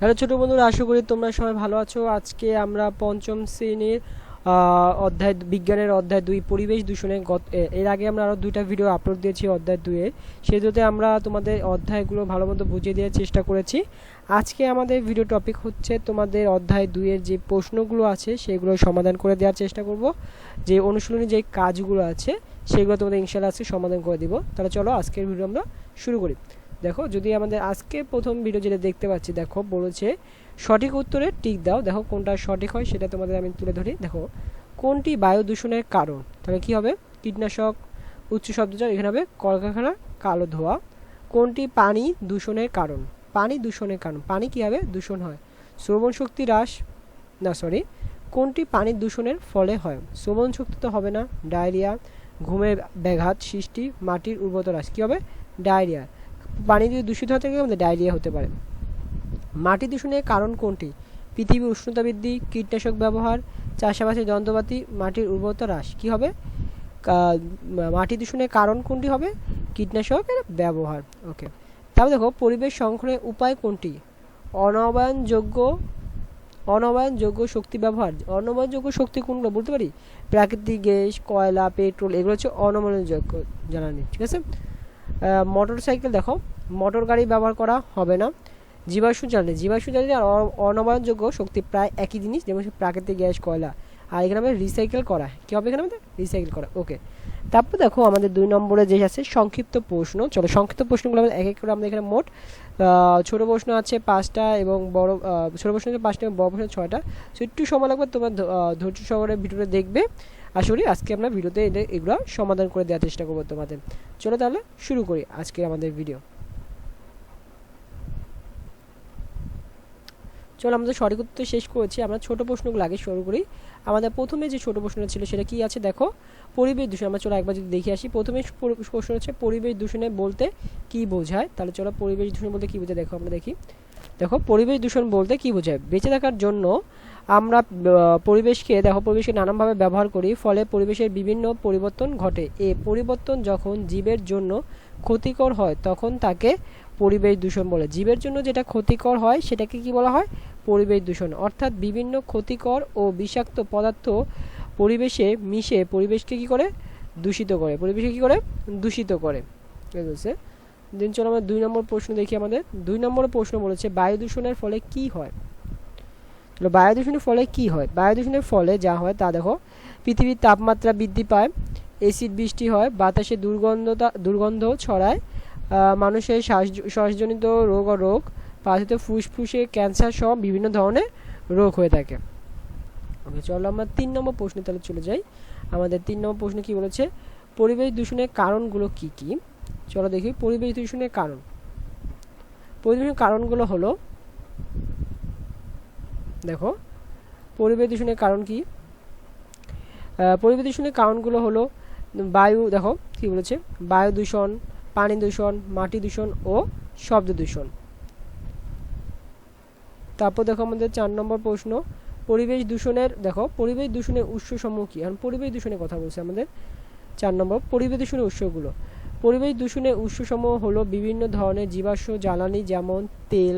Hello ছোটো বন্ধুরা, আশা করি তোমরা সবাই ভালো আছো। আজকে আমরা পঞ্চম শ্রেণির অধ্যায়, বিজ্ঞানের অধ্যায় দুই, পরিবেশ দূষণে গত এর আগে আমরা আরও দুইটা ভিডিও আপলোড দিয়েছি অধ্যায় দুয়ে সেগুলোতে আমরা তোমাদের অধ্যায়গুলো ভালো মতো বুঝিয়ে দেওয়ার চেষ্টা করেছি। আজকে আমাদের ভিডিও টপিক হচ্ছে তোমাদের অধ্যায় দুয়ের যে প্রশ্নগুলো আছে, সেগুলো সমাধান করে দেওয়ার চেষ্টা করব। যে অনুশীলনী যে কাজগুলো আছে, সেগুলো তোমাদের ইনশাল্লাহ আজকে সমাধান করে দিব। তাহলে চলো আজকের ভিডিও আমরা শুরু করি। দেখো, যদি আমাদের আজকে প্রথম ভিডিও যেটা দেখতে পাচ্ছি, দেখো, বলেছে সঠিক উত্তরে টিক দাও। দেখো, কোনটা সঠিক হয় সেটা তোমাদের আমি তুলে ধরি। দেখো, কোনটি বায়ু দূষণের কারণ? তাহলে কি হবে? কীটনাশক, উচ্চ শব্দচার এখানে হবে কলকারখানা, কালো ধোয়া। কোনটি পানি দূষণের কারণ? পানি দূষণের কারণ। পানি কী হবে? দূষণ হয়। শ্রবণ শক্তি হ্রাস, না সরি কোনটি পানি দূষণের ফলে হয়? শ্রবণ শক্তি তো হবে না। ডায়রিয়া ঘুমের ব্যাঘাত সৃষ্টি, মাটির উর্বরতা হ্রাস। কী হবে? ডায়রিয়া। পানি যদি দূষিত হতে আমাদের ডায়রিয়া হতে পারে। মাটি দূষণের কারণ কোনটি? পৃথিবীর উষ্ণতা বৃদ্ধি কীটনাশক ব্যবহার চাষাবাসের যন্ত্রপাতি, মাটির উর্বরতা হ্রাস। কী হবে? মাটি দূষণের কারণ কোনটি হবে? কীটনাশকের ব্যবহার। ওকে। তারপর দেখো, পরিবেশ সংরক্ষণের উপায় কোনটি? অনবায়নযোগ্য অনবায়নযোগ্য শক্তি ব্যবহার। অনবায়নযোগ্য শক্তি কোনগুলো বলতে পারি? প্রাকৃতিক গ্যাস, কয়লা, পেট্রোল, এগুলো হচ্ছে অনবায়নযোগ্য জ্বালানি ঠিক আছে? মোটর সাইকেল দেখো মোটর গাড়ি ব্যবহার করা হবে না। জীবাশ্ম জ্বালানি জীবাশ্ম জ্বালানি আর অনবায়নযোগ্য শক্তি প্রায় একই জিনিস, যেমন প্রাকৃতিক গ্যাস, কয়লা। আর এখানে আমাদের রিসাইকেল করা, কী হবে এখানে আমাদের? রিসাইকেল করা ওকে তারপর দেখো আমাদের দুই নম্বরে যে আছে, সংক্ষিপ্ত প্রশ্ন। চলো, সংক্ষিপ্ত প্রশ্নগুলো এক এক করে আমাদের এখানে মোট ছোট প্রশ্ন আছে পাঁচটা এবং বড় ছোট প্রশ্ন আছে পাঁচটা এবং বড় প্রশ্ন ছয়টা। সো একটু সময় লাগবে, তোমরা ধৈর্য সহকারে ভিডিওটা দেখবে। করি আজকে আমরা ভিডিওতে এগুলো সমাধান করে দেওয়ার চেষ্টা করব তোমাদের। চলো তাহলে শুরু করি আজকে আমাদের ভিডিও। চলো আমাদের সঠিক উত্তর শেষ করেছি। আমরা ছোট প্রশ্নগুলো আগে শুরু করি। আমাদের প্রথমে যে ছোট প্রশ্নটা ছিল সেটা কি আছে? দেখো, পরিবেশ দূষণ। আমরা চলো একবার যদি দেখে আসি। প্রথমে প্রশ্ন হচ্ছে, পরিবেশ দূষণে বলতে কি বোঝায়? তাহলে চলো পরিবেশ দূষণ বলতে কি বোঝায়? দেখো, আমরা দেখি। দেখো, পরিবেশ দূষণ বলতে কি বোঝায়? বেঁচে থাকার জন্য আমরা পরিবেশকে, দেখো, পরিবেশকে নানানভাবে ব্যবহার করি, ফলে পরিবেশের বিভিন্ন পরিবর্তন ঘটে। এ পরিবর্তন যখন জীবের জন্য ক্ষতিকর হয়, তখন তাকে পরিবেশ দূষণ বলে। জীবের জন্য যেটা ক্ষতিকর হয়, সেটাকে কি বলা হয়? পরিবেশ দূষণ। অর্থাৎ বিভিন্ন ক্ষতিকর ও বিষাক্ত পদার্থ পরিবেশে মিশে পরিবেশকে কি করে? দূষিত করে। পরিবেশকে কি করে? দূষিত করে। এই বলছে দিন চলো আমরা দুই নম্বর প্রশ্ন দেখি আমাদের। দুই নম্বর প্রশ্ন বলেছে, বায়ু দূষণের ফলে কি হয়? তাহলে বায়ু দূষণের ফলে কি হয়? বায়ু দূষণের ফলে যা হয় তা দেখো। পৃথিবীর তাপমাত্রা বৃদ্ধি পায় এসিড বৃষ্টি হয়, বাতাসে দুর্গন্ধতা দুর্গন্ধ ছড়ায় মানুষের শ্বাস শ্বাসজনিত রোগ ও রোগ পাশে ফুসফুসে ক্যান্সার সহ বিভিন্ন ধরনের রোগ হয়ে থাকে। ওকে, চলো আমরা তিন নম্বর প্রশ্নে তাহলে চলে যাই। আমাদের তিন নম্বর প্রশ্নে কি বলেছে? পরিবেশ দূষণের কারণগুলো কি কি? চলো দেখি, পরিবেশ দূষণের কারণ। পরিবেশ কারণগুলো হলো, দেখো, পরিবেশ দূষণের কারণ কি? পরিবেশ দূষণের কারণগুলো হলো, বায়ু, দেখো, কি বলেছে? বায়ু দূষণ, পানি দূষণ, মাটি দূষণ ও শব্দ দূষণ। তারপর দেখো আমাদের চার নম্বর প্রশ্ন, পরিবেশ দূষণের, দেখো, পরিবেশ দূষণের উৎসসমূহ কি? এখন পরিবেশ দূষণের কথা বলছে আমাদের, চার নম্বর, পরিবেশ দূষণের উৎসগুলো। পরিবেশ দূষণের উৎসসমূহ হলো বিভিন্ন ধরনের জীবাশ্ম জ্বালানি, যেমন তেল,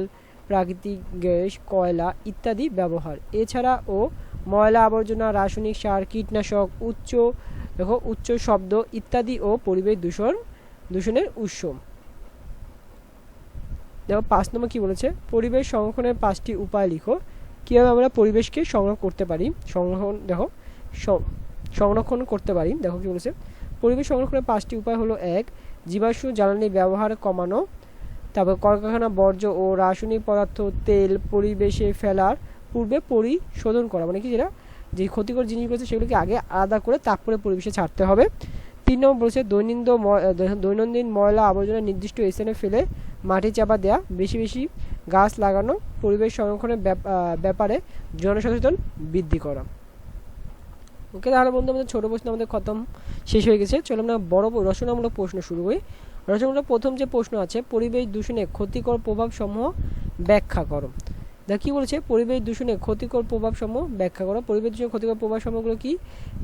প্রাকৃতিক গ্যাস, কয়লা ইত্যাদি ব্যবহার। এছাড়া ও ময়লা আবর্জনা, রাসায়নিক সার, কীটনাশক, উচ্চ, দেখো, উচ্চ শব্দ ইত্যাদি ও পরিবেশ দূষণ, দূষণের উৎস। দেখো পাঁচ নম্বর কি বলেছে? পরিবেশ সংরক্ষণের পাঁচটি উপায় লিখো। কীভাবে আমরা পরিবেশকে সংরক্ষণ করতে পারি? সংরক্ষণ, দেখো সংরক্ষণ করতে পারি। দেখো কি বলেছে? পরিবেশ সংরক্ষণের পাঁচটি উপায় হলো এক, জীবাশ্ম জ্বালানি ব্যবহার কমানো, তারপর কলকারখানা, বর্জ্য ও রাসায়নিক পদার্থ, তেল পরিবেশে ফেলার পূর্বে পরিশোধন করা। মানে কি যেটা? যে ক্ষতিকর জিনিসগুলো আছে সেগুলোকে আগে আলাদা করে তারপরে পরিবেশে ছাড়তে হবে। তিন নম্বর বলেছে দৈনন্দিন দৈনন্দিন ময়লা আবর্জনা নির্দিষ্ট স্থানে ফেলে মাটি চাপা দেওয়া বেশি বেশি গাছ লাগানো, পরিবেশ সংরক্ষণের ব্যাপারে জনসচেতন বৃদ্ধি করা। ওকে, তাহলে বন্ধু, আমাদের ছোটো প্রশ্ন আমাদের খতম শেষ হয়ে গেছে। চলো আমরা বড় রচনামূলক প্রশ্ন শুরু করি। রচনামূলক প্রথম যে প্রশ্ন আছে, পরিবেশ দূষণে ক্ষতিকর প্রভাবসমূহ ব্যাখ্যা করো। দেখো কি বলেছে? পরিবেশ দূষণে ক্ষতিকর প্রভাব সমূহ ব্যাখ্যা করো। পরিবেশ দূষণের ক্ষতিকর প্রভাব সমূহগুলো কি?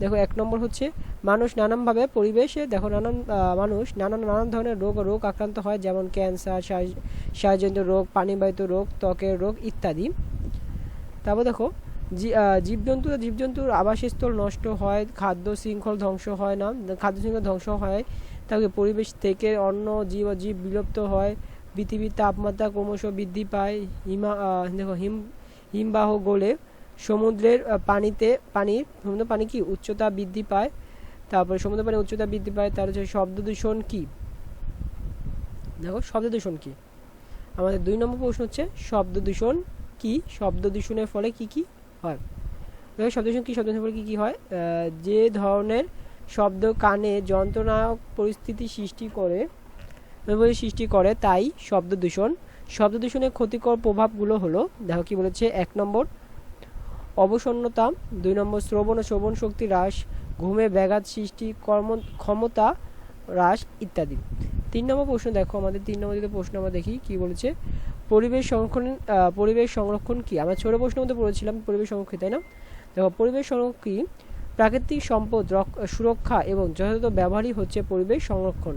দেখো, এক নম্বর হচ্ছে মানুষ নানানভাবে পরিবেশে, দেখো নানান মানুষ নানান নানান ধরনের রোগ রোগ আক্রান্ত হয়, যেমন ক্যান্সার শ্বাসজনিত রোগ, পানিবাহিত রোগ, ত্বকের রোগ ইত্যাদি। তারপর দেখো জীবজন্তু, জীবজন্তুর আবাসস্থল নষ্ট হয়, খাদ্য শৃঙ্খল ধ্বংস হয় না, খাদ্য শৃঙ্খল ধ্বংস হয়। তারপরে পরিবেশ থেকে অন্য জীব জীব বিলুপ্ত হয়। পৃথিবীর তাপমাত্রা ক্রমশ বৃদ্ধি পায়। হিমা দেখো, হিম, হিমবাহ গলে সমুদ্রের পানিতে, পানির, সমুদ্র পানি কি? উচ্চতা বৃদ্ধি পায়। তারপরে সমুদ্র পানি উচ্চতা বৃদ্ধি পায়, তার হচ্ছে শব্দ দূষণ কি? দেখো, শব্দ দূষণ কি? আমাদের দুই নম্বর প্রশ্ন হচ্ছে, শব্দ দূষণ কি? শব্দ দূষণের ফলে কি কি হয়? দেখো, শব্দ দূষণ কি? শব্দ দূষণের ফলে কি কি হয়? যে ধরনের শব্দ কানে যন্ত্রণায়ক পরিস্থিতি সৃষ্টি করে পরিস্থিতি সৃষ্টি করে তাই শব্দ দূষণ। শব্দ দূষণের ক্ষতিকর প্রভাবগুলো হলো, দেখো কি বলেছে, এক নম্বর, অবসন্নতা, দুই নম্বর, শ্রবণ ও শ্রবণ শক্তি হ্রাস, ঘুমে ব্যাঘাত সৃষ্টি, কর্ম, ক্ষমতা হ্রাস ইত্যাদি। তিন নম্বর প্রশ্ন দেখো, আমাদের তিন নম্বর দিকে প্রশ্ন আমরা দেখি, কি বলেছে, পরিবেশ সংরক্ষণ পরিবেশ সংরক্ষণ কি? আমরা ছোট প্রশ্নের মধ্যে পড়েছিলাম, পরিবেশ সংরক্ষণ তাই না? দেখো, পরিবেশ সংরক্ষণ কি? প্রাকৃতিক সম্পদ রক- সুরক্ষা এবং যথাযথ ব্যবহারই হচ্ছে পরিবেশ সংরক্ষণ।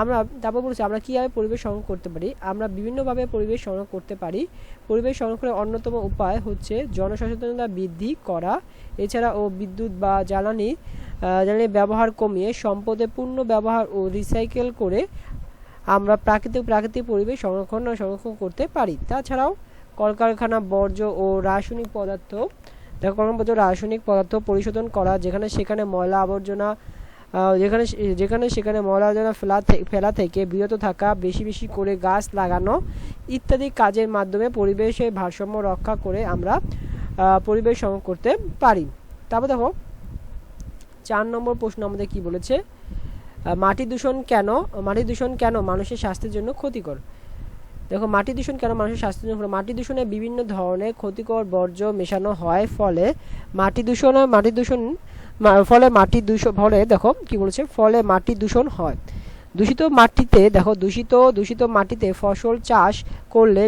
আমরা তারপর বলছি, আমরা কীভাবে পরিবেশ সংরক্ষণ করতে পারি? আমরা বিভিন্নভাবে পরিবেশ সংরক্ষণ করতে পারি। পরিবেশ সংরক্ষণের অন্যতম উপায় হচ্ছে জনসচেতনতা বৃদ্ধি করা। এছাড়া ও বিদ্যুৎ বা জ্বালানি জ্বালানি ব্যবহার কমিয়ে সম্পদের পূর্ণ ব্যবহার ও রিসাইকেল করে আমরা প্রাকৃতিক প্রাকৃতিক পরিবেশ সংরক্ষণ সংরক্ষণ করতে পারি। তাছাড়াও কলকারখানা, বর্জ্য ও রাসায়নিক পদার্থ, দেখো কর্মপত্র রাসায়নিক পদার্থ পরিশোধন করা, যেখানে সেখানে ময়লা আবর্জনা যেখানে যেখানে সেখানে ময়লা আবর্জনা ফেলা ফেলা থেকে বিরত থাকা, বেশি বেশি করে গাছ লাগানো ইত্যাদি কাজের মাধ্যমে পরিবেশের ভারসাম্য রক্ষা করে আমরা পরিবেশ সংরক্ষণ করতে পারি। তারপর দেখো, চার নম্বর প্রশ্ন আমাদের কি বলেছে? মাটি দূষণ কেন, মাটি দূষণ কেন মানুষের স্বাস্থ্যের জন্য ক্ষতিকর? দেখো, মাটি দূষণ কেন মানুষের স্বাস্থ্যের জন্য মাটি দূষণে বিভিন্ন ধরনের ক্ষতিকর বর্জ্য মেশানো হয়, ফলে মাটি দূষণ মাটি দূষণ ফলে মাটি দূষণ, ফলে দেখো কি বলেছে, ফলে মাটি দূষণ হয়। দূষিত মাটিতে দেখো, দূষিত দূষিত মাটিতে ফসল চাষ করলে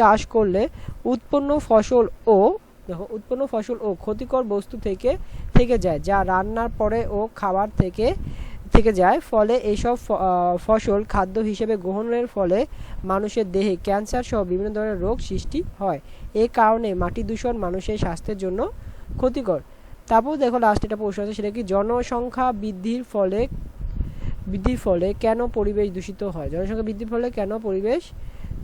চাষ করলে উৎপন্ন ফসল ও, দেখো, উৎপন্ন ফসল ও ক্ষতিকর বস্তু থেকে থেকে যায়, যা রান্নার পরে ও খাবার থেকে থেকে যায়। ফলে এইসব ফসল খাদ্য হিসেবে গ্রহণের ফলে মানুষের দেহে ক্যান্সার সহ বিভিন্ন ধরনের রোগ সৃষ্টি হয়। এ কারণে মাটি দূষণ মানুষের স্বাস্থ্যের জন্য ক্ষতিকর। তারপর দেখো লাস্ট এটা প্রশ্ন আছে, সেটা কি জনসংখ্যা বৃদ্ধির ফলে বৃদ্ধির ফলে কেন পরিবেশ দূষিত হয়? জনসংখ্যা বৃদ্ধির ফলে কেন পরিবেশ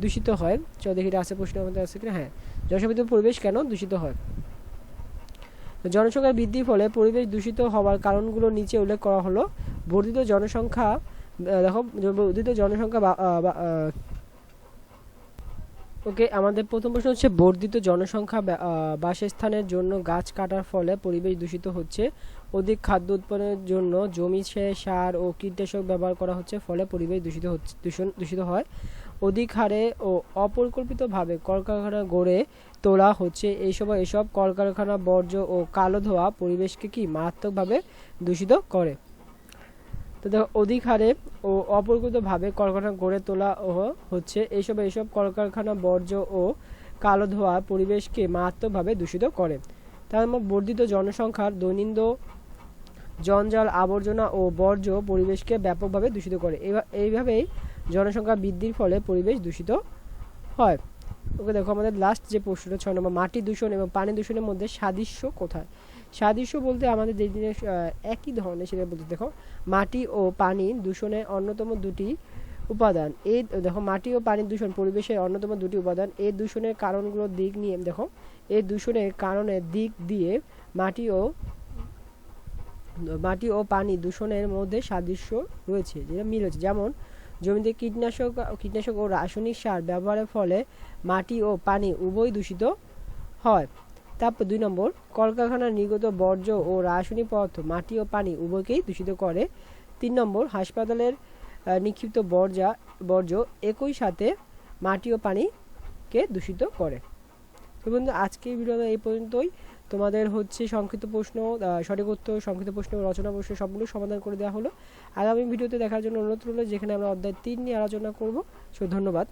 দূষিত হয়? চলো দেখি এটা আছে প্রশ্ন আমাদের আছে কিনা হ্যাঁ। জনসংখ্যা পরিবেশ কেন দূষিত হয়? জনসংখ্যা বৃদ্ধির ফলে পরিবেশ দূষিত হওয়ার কারণগুলো নিচে উল্লেখ করা হলো। বর্ধিত জনসংখ্যা দেখো, বর্ধিত জনসংখ্যা ওকে, আমাদের প্রথম প্রশ্ন হচ্ছে, বর্ধিত জনসংখ্যা বাসস্থানের জন্য গাছ কাটার ফলে পরিবেশ দূষিত হচ্ছে। অধিক খাদ্য উৎপাদনের জন্য জমি সার ও কীটনাশক ব্যবহার করা হচ্ছে, ফলে পরিবেশ দূষিত হচ্ছে, দূষণ, দূষিত হয়। অধিক হারে ও অপরিকল্পিতভাবে কলকারখানা গড়ে তোলা হচ্ছে। এই এইসব এসব কলকারখানা বর্জ্য ও কালো ধোয়া পরিবেশকে কি মারাত্মকভাবে দূষিত করে? তো দেখো অধিক হারে ও অপরিকল্পিতভাবে কলকারখানা গড়ে তোলা ও হচ্ছে। এইসব এইসব কলকারখানা বর্জ্য ও কালো ধোয়া পরিবেশকে মারাত্মকভাবে দূষিত করে। তার বর্ধিত জনসংখ্যার দৈনন্দিন জঞ্জাল আবর্জনা ও বর্জ্য পরিবেশকে ব্যাপকভাবে দূষিত করে। এইভাবেই জনসংখ্যা বৃদ্ধির ফলে পরিবেশ দূষিত হয়। ওকে দেখো, আমাদের লাস্ট যে প্রশ্নটা ছয় নম্বর, মাটি দূষণ এবং পানি দূষণের মধ্যে সাদৃশ্য কোথায়? সাদৃশ্য বলতে আমাদের যে জিনিস একই ধরনের সেটা বলতে দেখো, মাটি ও পানি দূষণের অন্যতম দুটি উপাদান। এই দেখো, মাটি ও পানি দূষণ পরিবেশের অন্যতম দুটি উপাদান। এই দূষণের কারণগুলোর দিক নিয়ে দেখো, এই দূষণের কারণের দিক দিয়ে মাটি ও মাটি ও পানি দূষণের মধ্যে সাদৃশ্য রয়েছে, যেটা মিল হচ্ছে যেমন, জমিতে কীটনাশক কীটনাশক ও রাসায়নিক সার ব্যবহারের ফলে মাটি ও পানি উভয় দূষিত হয়। তারপর দুই নম্বর, কলকারখানার নির্গত বর্জ্য ও রাসায়নিক পদার্থ, মাটি ও পানি উভয়কেই দূষিত করে। তিন নম্বর, হাসপাতালের নিক্ষিপ্ত বর্জা, বর্জ্য একই সাথে মাটি ও পানিকে দূষিত করে। তো বন্ধু, আজকের ভিডিওটা এই পর্যন্তই। তোমাদের হচ্ছে সংক্ষিপ্ত প্রশ্ন সঠিক উত্তর, সংক্ষিপ্ত প্রশ্ন, রচনা প্রশ্ন সবগুলো সমাধান করে দেওয়া হলো। আগামী ভিডিওতে দেখার জন্য অনুরোধ রইল, যেখানে আমরা অধ্যায় তিন নিয়ে আলোচনা করব। সো ধন্যবাদ।